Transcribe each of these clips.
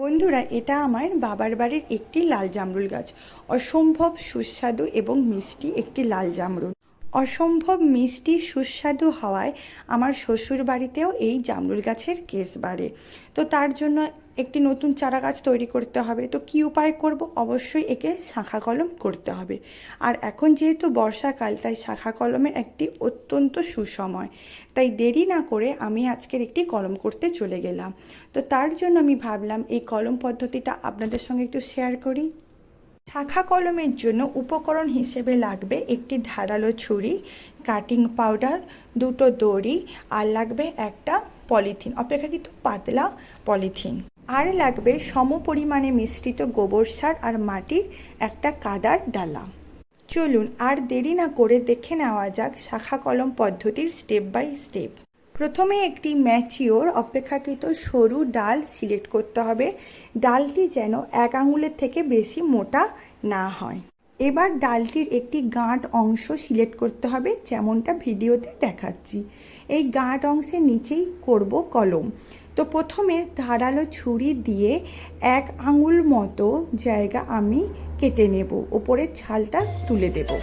বন্ধুরা, এটা আমার বাবার বাড়ির একটি লাল জামরুল গাছ। অসম্ভব সুস্বাদু এবং মিষ্টি একটি লাল জামরুল। অসম্ভব মিষ্টি, সুস্বাদু হওয়ায় আমার শ্বশুর বাড়িতেও এই জামরুল গাছের কেস বাড়ে। তো তার জন্য একটি নতুন চারা গাছ তৈরি করতে হবে। তো কি উপায় করব? অবশ্যই একে শাখা কলম করতে হবে। আর এখন যেহেতু বর্ষাকাল, তাই শাখা কলমের একটি অত্যন্ত সুসময়। তাই দেরি না করে আমি আজকের একটি কলম করতে চলে গেলাম। তো তার জন্য আমি ভাবলাম এই কলম পদ্ধতিটা আপনাদের সঙ্গে একটু শেয়ার করি। শাখা কলমের জন্য উপকরণ হিসেবে লাগবে একটি ধারালো ছুরি, কাটিং পাউডার, দুটো দড়ি, আর লাগবে একটা পলিথিন, অপেক্ষাকৃত পাতলা পলিথিন। আর লাগবে সম পরিমাণে মিশ্রিত গোবর সার আর মাটির একটা কাদার ডালা। চলুন আর দেরি না করে দেখে নেওয়া যাক শাখা কলম পদ্ধতির স্টেপ বাই স্টেপ প্রথমে একটি ম্যাচিওর অপেক্ষাকৃত সরু ডাল সিলেক্ট করতে হবে। ডালটি যেন এক আঙুলের থেকে বেশি মোটা না হয়। এবার ডালটির একটি গাঁট অংশ সিলেক্ট করতে হবে, যেমনটা ভিডিওতে দেখাচ্ছি। এই গাঁট অংশের নিচেই করব কলম। তো প্রথমে ধারালো ছুরি দিয়ে এক আঙুল মতো জায়গা আমি কেটে নেব। ওপরের ছালটা তুলে দেবো।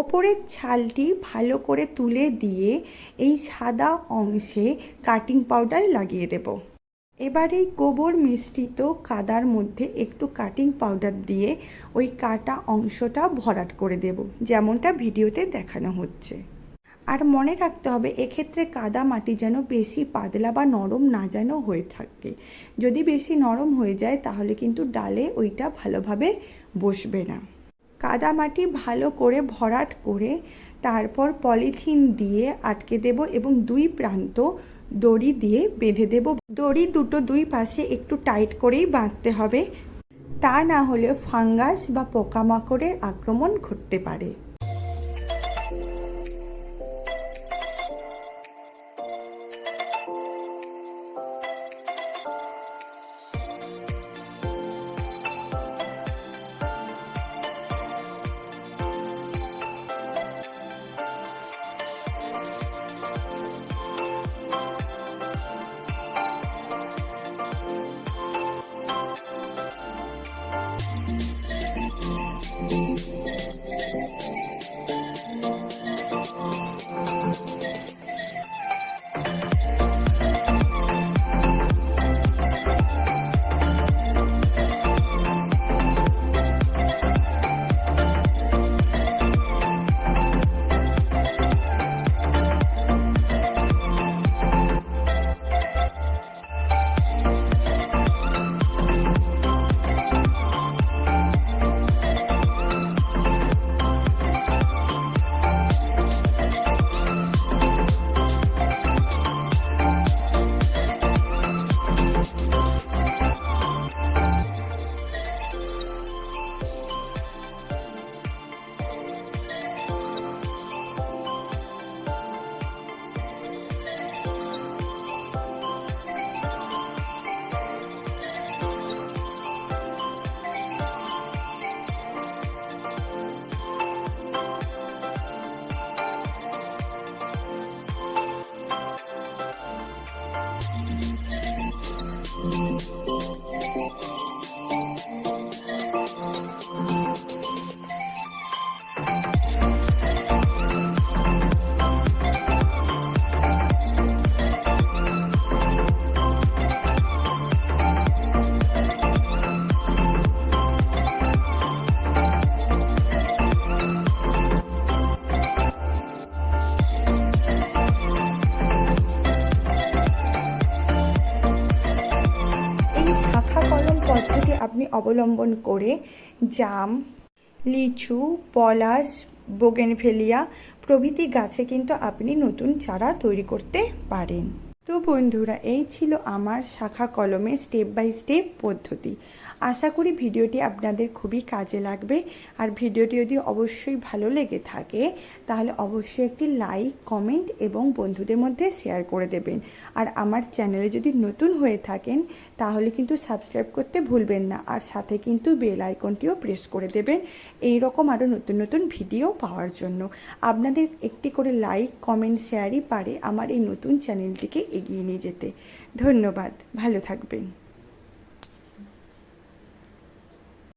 ওপরের ছালটি ভালো করে তুলে দিয়ে এই সাদা অংশে কাটিং পাউডার লাগিয়ে দেব। এবার এই গোবর মিশ্রিত কাদার মধ্যে একটু কাটিং পাউডার দিয়ে ওই কাটা অংশটা ভরাট করে দেব, যেমনটা ভিডিওতে দেখানো হচ্ছে। আর মনে রাখতে হবে, এক্ষেত্রে কাদা মাটি যেন বেশি পাতলা বা নরম না যেন হয়ে থাকে। যদি বেশি নরম হয়ে যায়, তাহলে কিন্তু ডালে ওইটা ভালোভাবে বসবে না। কাদামাটি ভালো করে ভরাট করে তারপর পলিথিন দিয়ে আটকে দেব এবং দুই প্রান্ত দড়ি দিয়ে বেঁধে দেব। দড়ি দুটো দুই পাশে একটু টাইট করেই বাঁধতে হবে। তা না হলে ফাঙ্গাস বা পোকামাকড়ের আক্রমণ ঘটতে পারে। পদ্ধতি আপনি অবলম্বন করে জাম, লিচু, পলাশ, বোগেনভেলিয়া প্রভৃতি গাছে কিন্তু আপনি নতুন চারা তৈরি করতে পারেন। তো বন্ধুরা, এই ছিল আমার শাখা কলমে স্টেপ বাই স্টেপ পদ্ধতি। আশা করি ভিডিওটি আপনাদের খুবই কাজে লাগবে। আর ভিডিওটি যদি অবশ্যই ভালো লেগে থাকে, তাহলে অবশ্যই একটি লাইক কমেন্ট এবং বন্ধুদের মধ্যে শেয়ার করে দেবেন। আর আমার চ্যানেলে যদি নতুন হয়ে থাকেন, তাহলে কিন্তু সাবস্ক্রাইব করতে ভুলবেন না। আর সাথে কিন্তু বেল আইকনটিও প্রেস করে দেবেন। এই রকম আরও নতুন নতুন ভিডিও পাওয়ার জন্য। আপনাদের একটি করে লাইক কমেন্ট শেয়ারই পারে আমার এই নতুন চ্যানেলটিকে এগিয়ে নিয়ে যেতে। ধন্যবাদ ভালো থাকবেন।